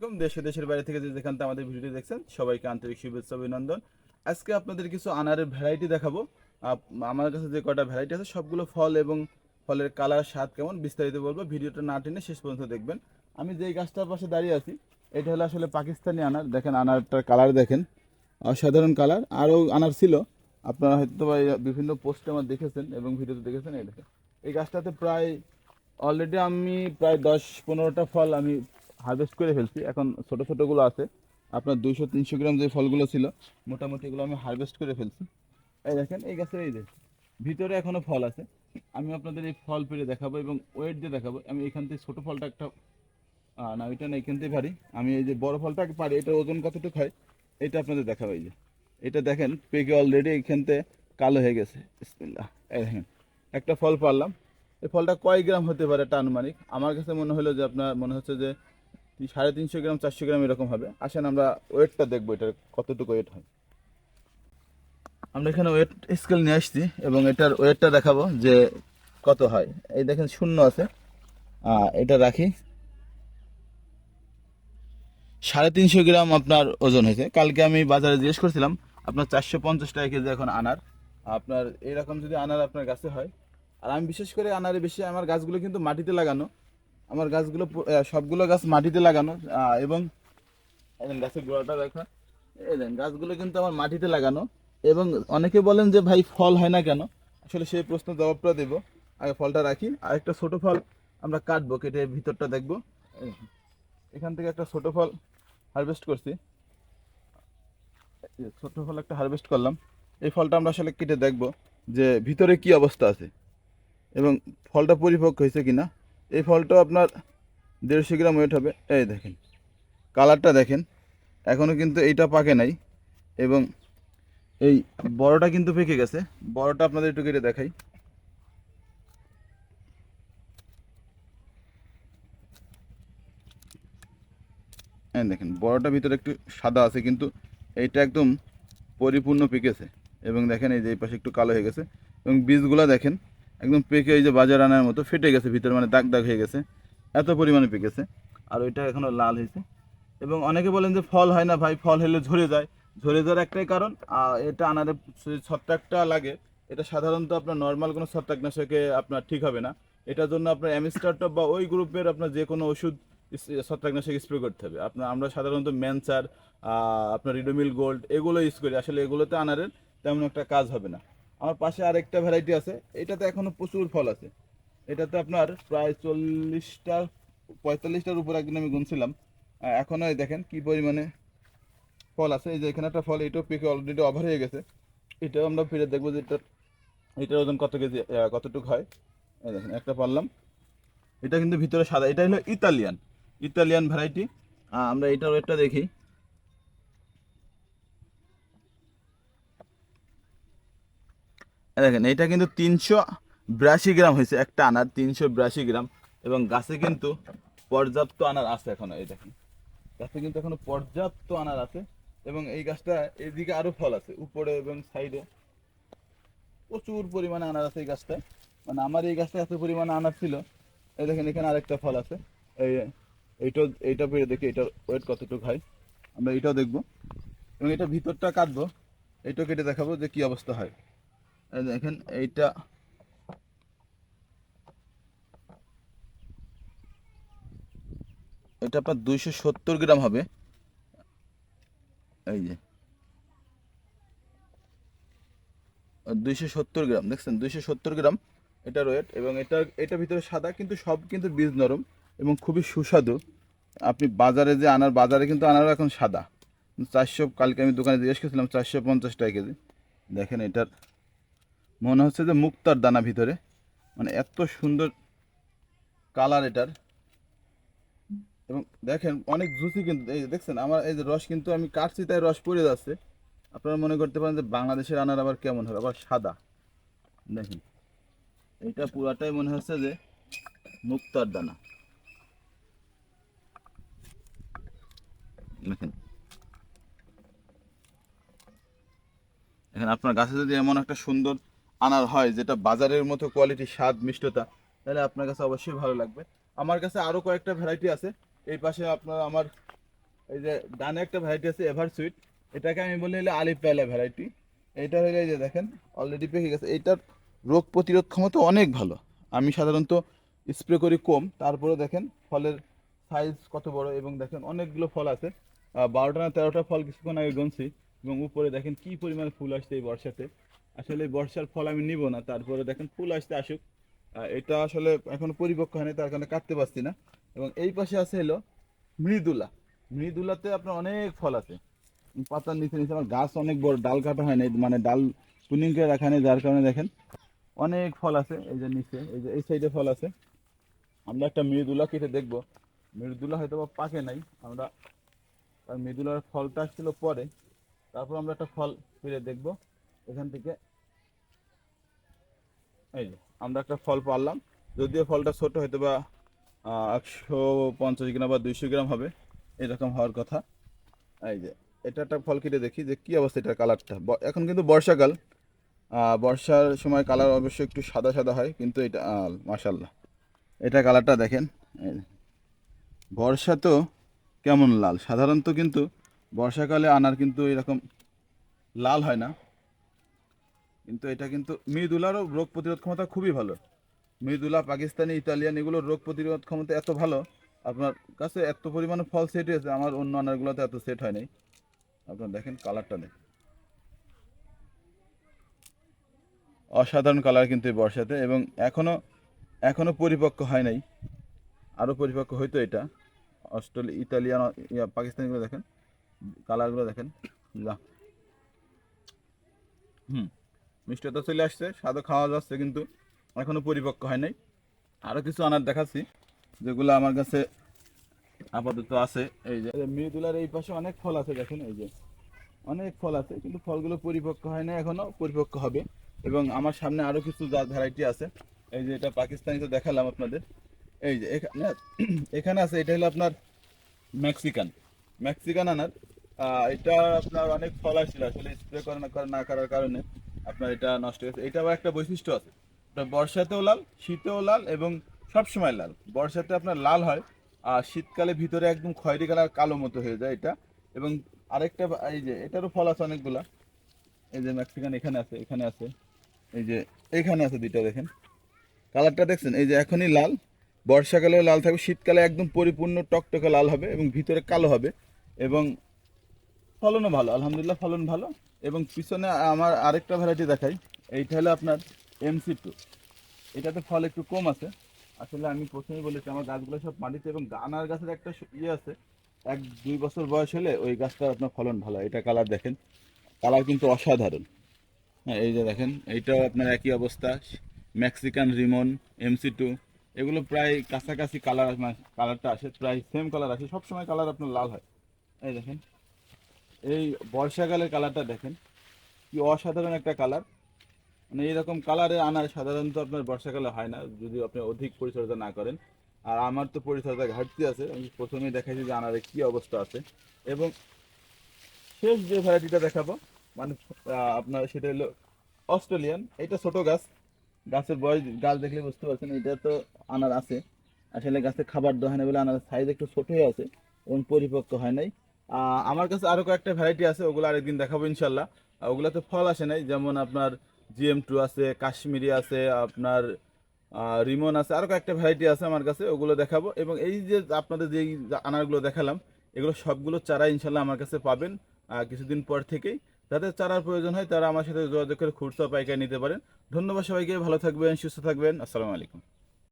এবং দেশে দেশের বাইরে থেকে যে যেখান থেকে আমাদের ভিডিওটি দেখছেন, সবাইকে আন্তরিক শুভেচ্ছা অভিনন্দন। আজকে আপনাদের কিছু আনারের ভ্যারাইটি দেখাবো। আমার কাছে যে কটা ভ্যারাইটি আছে, সবগুলো ফল এবং ফলের কালার স্বাদ কেমন বিস্তারিত বলব। ভিডিওটা না টেনে শেষ পর্যন্ত দেখবেন। আমি যেই গাছটার পাশে দাঁড়িয়ে আছি, এটা হলো আসলে পাকিস্তানি আনার। দেখেন, আনারটার কালার দেখেন। অসাধারণ কালার আরও আনার ছিল। আপনারা হয়তো বা বিভিন্ন পোস্টে আমার দেখেছেন এবং ভিডিওতে দেখেছেন। এই দেখেন, এই গাছটাতে প্রায় অলরেডি আমি প্রায় দশ পনেরোটা ফল আমি হারভেস্ট করে ফেলছি। এখন ছোটো ছোটোগুলো আছে। আপনার দুইশো, তিনশো গ্রাম যে ফলগুলো ছিল, মোটামুটি এগুলো আমি হারভেস্ট করে ফেলছি। এই দেখেন, এই গাছের এই যে, ভিতরে এখনও ফল আছে। আমি আপনাদের এই ফল পেরে দেখাবো এবং ওয়েট দিয়ে দেখাবো। আমি এখান থেকে ছোটো ফলটা একটা না ওইটা না, এখান থেকে পারি। আমি এই যে বড় ফলটা পারি, এটা ওজন কতটুকু হয়, এটা আপনাদের দেখাবো এই যে। এটা দেখেন, পেকে অলরেডি এখান থেকে কালো হয়ে গেছে। বিসমিল্লাহ। এই দেখেন, একটা ফল পারলাম। এই ফলটা কয় গ্রাম হতে পারে একটা আনুমানিক? আমার কাছে মনে হলো যে আপনার, মনে হচ্ছে যে সাড়ে তিনশো গ্রাম, চারশো গ্রাম এরকম হবে। আসেন আমরা ওয়েটটা দেখব এটার কতটুকু ওয়েট হয়। আমরা এখানে ওয়েট স্কেল নিয়ে আসছি এবং এটার ওয়েটটা দেখাবো যে কত হয়। এই দেখেন শূন্য আছে। এটা রাখি। সাড়ে তিনশো গ্রাম আপনার ওজন হয়েছে। কালকে আমি বাজারে জিজ্ঞেস করছিলাম, আপনার চারশো পঞ্চাশ টাকা কেজি এখন আনার। আপনার এরকম যদি আনার আপনার গাছে হয়, আর আমি বিশেষ করে আনারে বেশি, আমার গাছগুলো কিন্তু মাটিতে লাগানো। আমার গাছগুলো সবগুলো গাছ মাটিতে লাগানো এবং গাছের গোড়াটা দেখা এই গাছগুলো কিন্তু আমার মাটিতে লাগানো, এবং অনেকে বলেন যে ভাই ফল হয় না কেন? আসলে সেই প্রশ্নের জবাবটা দেবো। আগে ফলটা রাখি। আর একটা ছোটো ফল আমরা কাটবো, কেটে ভিতরটা দেখব। এখান থেকে একটা ছোটো ফল হারভেস্ট করছি। ছোট ফল একটা হারভেস্ট করলাম। এই ফলটা আমরা আসলে কেটে দেখব যে ভিতরে কি অবস্থা আছে, এবং ফলটা পরিপক্ক হয়েছে কিনা। এই ফলটা আপনার দেড়শো গ্রাম ওয়েট হবে। এই দেখেন, কালারটা দেখেন এখনও কিন্তু এইটা পাকে নাই এবং এই বড়টা কিন্তু পেকে গেছে। বড়টা আপনাদের একটু কেটে দেখাই। হ্যাঁ দেখেন, বড়টা ভিতরে একটু সাদা আছে, কিন্তু এইটা একদম পরিপূর্ণ পেকেছে। এবং দেখেন এই যে এই পাশে একটু কালো হয়ে গেছে। এবং বীজগুলো দেখেন একদম পেকে এই যে বাজার আনার মতো ফেটে গেছে, ভিতরে মানে দাগ দাগ হয়ে গেছে। এত পরিমাণে পেকেছে আর ওইটা এখনও লাল হয়েছে। এবং অনেকে বলেন যে ফল হয় না ভাই, ফল হলে ঝরে যায়। ঝরে যাওয়ার একটাই কারণ এটা আনারে ছত্রাকটা লাগে। এটা সাধারণত আপনার নর্মাল কোনো ছত্রাকনাশকে আপনার ঠিক হবে না। এটার জন্য আপনার অ্যামিস্টারটপ বা ওই গ্রুপের আপনার যে কোনো ওষুধ ছত্রাকনাশক স্প্রে করতে হবে। আপনার, আমরা সাধারণত ম্যানচার আপনার রিডোমিল গোল্ড এগুলো ইউজ করি। আসলে এগুলোতে আনারের তেমন একটা কাজ হবে না। আমার পাশে আরেকটা ভ্যারাইটি আছে। এটাতে এখনও প্রচুর ফল আছে। এটাতে আপনার প্রায় চল্লিশটা পঁয়তাল্লিশটার উপর একদিন আমি গুনছিলাম। আহ, এখনও এই দেখেন কি পরিমাণে ফল আছে। এই যে এখানে একটা ফল এটাও পেকে অলরেডি ওভার হয়ে গেছে। এটাও আমরা ফিরে দেখব যে এটার এটার ওজন কত কেজি কতটুকু হয়। দেখেন একটা পারলাম। এটা কিন্তু ভিতরে সাদা এটা হলো ইতালিয়ান। ইতালিয়ান ভ্যারাইটি আমরা এটার ওয়েটটা দেখি। দেখেন এটা কিন্তু তিনশো বিরাশি গ্রাম হয়েছে, একটা আনার তিনশো বিরাশি গ্রাম। এবং গাছে কিন্তু পর্যাপ্ত আনার আছে এখনও, এই দেখেন। গাছে কিন্তু এখনও পর্যাপ্ত আনার আছে, এবং এই গাছটা এদিকে আরও ফল আছে, উপরে এবং সাইডে প্রচুর পরিমাণে আনার আছে এই গাছটায় মানে আমার এই গাছটা এত পরিমাণে আনার ছিল। এই দেখেন, এখানে আরেকটা ফল আছে। এই, এইটা এইটা পেরে দেখি, এটার ওয়েট কতটুকু হয়। আমরা এটাও দেখব। এবং এটা ভিতরটা কাটবো। এইটাও কেটে দেখাবো যে কি অবস্থা হয়। দেখেন, এইটা এটা আপনার দুইশো সত্তর গ্রাম হবে। এই যে। দুইশো সত্তর গ্রাম, দেখছেন? দুইশো সত্তর গ্রাম এটা ওয়েট এবং এটা এটা ভিতরে সাদা, কিন্তু সব কিন্তু বীজ নরম এবং খুবই সুস্বাদু। আপনি বাজারে যে আনার, বাজারে কিন্তু আনার এখন সাদা। চারশো, কালকে আমি দোকানে জিজ্ঞেস করেছিলাম, চারশো পঞ্চাশ টাকা কেজি। দেখেন এটার মনে হচ্ছে যে মুক্তার দানা ভিতরে। মানে এত সুন্দর কালার এটার। এবং দেখেন অনেক জুসি কিন্তু, এই দেখছেন, আমার এই যে রস কিন্তু আমি কাটছি, তাই রস পড়ে যাচ্ছে। আপনারা মনে করতে পারেন যে বাংলাদেশের আনার আবার কেমন হবে, আবার সাদা। দেখেন এইটা পুরাটাই মনে হচ্ছে যে মুক্তার দানা। দেখেন। এখন আপনার গাছে যদি এমন একটা সুন্দর আনার হয়, যেটা বাজারের মতো কোয়ালিটি স্বাদ, মিষ্টতা, তাহলে আপনার কাছে অবশ্যই ভালো লাগবে। আমার কাছে আরও কয়েকটা ভ্যারাইটি আছে। এই পাশে আপনার আমার এই যে ডানে একটা ভ্যারাইটি আছে এভার সুইট এটাকে আমি বলি হলো আলিপ পেলা ভ্যারাইটি এইটা হলো যে দেখেন অলরেডি পেকে গেছে। এইটার রোগ প্রতিরোধ ক্ষমতা অনেক ভালো। আমি সাধারণত স্প্রে করি কম। তারপরে দেখেন, ফলের সাইজ কত বড় এবং দেখেন অনেকগুলো ফল আছে। বারোটা না তেরোটা ফল কিছুক্ষণ আগে গুনছি এবং উপরে দেখেন কি পরিমাণে ফুল আসছে এই বর্ষাতে। আসলে বর্ষার ফল আমি নিব না, তারপরে দেখেন ফুল আসতে আসুক। এটা আসলে এখনও পরিপক্ক হয়নি, তার কারণে কাটতে পারছি না। এবং এই পাশে আছে হলো মৃদুলা। মৃদুলাতে আপনার অনেক ফল আছে। পাতার নিচে নিচে আমার গাছ অনেক বড়, ডাল কাটা হয় না মানে ডাল পুনিং করে রাখা নেই যার কারণে দেখেন অনেক ফল আছে, এই যে নিচে, এই যে এই সাইডে ফল আছে। আমরা একটা মৃদুলা কেটে দেখব। মৃদুলা হয়তো বা পাকে নাই, আমরা মৃদুলার ফলটা আসছিল পরে। তারপর আমরা একটা ফল ফিরে দেখব, এখান থেকে এই যে, আমরা একটা ফল পারলাম। যদিও ফলটা ছোট হয়তো বা একশো পঞ্চাশ গ্রাম বা দুইশো গ্রাম হবে, এরকম হওয়ার কথা। এই যে, এটা একটা ফল কেটে দেখি যে কী অবস্থা, এটার কালারটা। এখন কিন্তু বর্ষাকাল। বর্ষার সময় কালার অবশ্যই একটু সাদা সাদা হয়, কিন্তু এটা মাশাল্লাহ এটা কালারটা দেখেন বর্ষা তো কেমন লাল। সাধারণত কিন্তু বর্ষাকালে আনার কিন্তু এরকম লাল হয় না। কিন্তু এটা কিন্তু মৃদুলারও রোগ প্রতিরোধ ক্ষমতা খুবই ভালো। মৃদুলা, পাকিস্তানি, ইতালিয়ান এগুলোর রোগ প্রতিরোধ ক্ষমতা এত ভালো, আপনার কাছে এত পরিমাণে ফল সেট হয়েছে আমার অন্য আনারগুলোতে এত সেট হয় নাই। আপনার দেখেন কালারটা দেখেন। অসাধারণ কালার কিন্তু এই বর্ষাতে এবং এখনও এখনও পরিপক্ক হয় নাই। আরও পরিপক্ক হইতো এটা। অস্ট্রেলিয়া ইতালিয়ান পাকিস্তানিগুলো দেখেন কালারগুলো দেখেন। হুম। মিষ্টতা চলে আসছে, স্বাদও খাওয়া যাচ্ছে কিন্তু এখনও পরিপক্ক হয় নাই। আরও কিছু আনার দেখাচ্ছি, যেগুলো আমার কাছে আপাতত আছে। এই যে মৃদুলার এই পাশে অনেক ফল আছে, দেখেন এই যে, অনেক ফল আছে, কিন্তু ফলগুলো পরিপক্ক হয় না এখনও পরিপক্ক হবে। এবং আমার সামনে আরও কিছু যা ভ্যারাইটি আছে, এই যে এটা পাকিস্তানি তো দেখালাম আপনাদের। এই যে এখানে এখানে আছে, এটা হলো আপনার মেক্সিকান। মেক্সিকান আনার এটা আপনার অনেক ফল আসছিল, আসলে স্প্রে করে না করার কারণে। আপনার এটা নষ্ট হয়েছে এটা আবার একটা বৈশিষ্ট্য আছে। বর্ষাতেও লাল, শীতেও লাল এবং সবসময় লাল। বর্ষাতে আপনার লাল হয় আর শীতকালে ভিতরে একদম খয়েরি কালার কালো মতো হয়ে যায় এটা। এবং আরেকটা এই যে, এটারও ফল আছে অনেকগুলা। এই যে মেক্সিকান এখানে আছে এখানে আছে। এই যে, এখানে আছে দুইটা দেখেন। কালারটা দেখছেন? এই যে এখনই লাল। বর্ষাকালেও লাল থাকবে, শীতকালে একদম পরিপূর্ণ টকটকে লাল হবে এবং ভিতরে কালো হবে। এবং ফলনও ভালো, আলহামদুলিল্লাহ ফলন ভালো। এবং পিছনে আমার আরেকটা ভ্যারাইটি দেখাই। এইটা হলো আপনার এমসি টু এটাতে ফল একটু কম আছে। আসলে আমি প্রথমেই বলেছি, আমার গাছগুলো সব মাটিতে এবং আনার গাছের একটা ইয়ে আছে। এক দুই বছর বয়স হলে ওই গাছটা আপনার ফলন ভালো। এটা কালার দেখেন। কালার কিন্তু অসাধারণ। হ্যাঁ এই যে দেখেন, এইটাও আপনার একই অবস্থা। মেক্সিকান রিমন এমসি টু এগুলো প্রায় কাছাকাছি কালার কালারটা আসে, প্রায় সেম কালার আসে। সবসময় কালার আপনার লাল হয়। এই দেখেন। এই বর্ষাকালের কালারটা দেখেন। কি অসাধারণ একটা কালার। মানে এইরকম কালারে আনার সাধারণত আপনার বর্ষাকালে হয় না যদি আপনি অধিক পরিচর্যা না করেন। আর আমার তো পরিচর্যা ঘাটতি আছে, আমি প্রথমেই দেখাইছি যে আনারে কি অবস্থা আছে। এবং শেষ যে ভ্যারাইটিটা দেখাবো মানে আপনার সেটা হলো অস্ট্রেলিয়ান। এটা ছোট গাছ। গাছের বয়স, গাছ দেখলে বুঝতে পারছেন, এটা তো আনার আছে। আসলে গাছে খাবার দেওয়া হয় না বলে আনার সাইজ একটু ছোট হয়ে আছে, এবং পরিপক্ক হয় নাই। আমার কাছে আরও কয়েকটা ভ্যারাইটি আছে, ওগুলো আরেকদিন দেখাবো ইনশাল্লাহ। ওগুলোতে ফল আসে নাই, যেমন আপনার জিএম টু আছে, কাশ্মীরি আছে, আপনার রিমন আছে, আরও কয়েকটা ভ্যারাইটি আছে আমার কাছে, ওগুলো দেখাবো। এবং এই যে আপনাদের যে আনারগুলো দেখালাম, এগুলো সবগুলো চারা ইনশাল্লাহ আমার কাছে পাবেন কিছুদিন পর থেকেই। যাদের চারার প্রয়োজন হয়, তারা আমার সাথে যোগাযোগ করে খুচরা পাইকারি নিতে পারেন। ধন্যবাদ সবাইকে, ভালো থাকবেন, সুস্থ থাকবেন, আসসালামু আলাইকুম।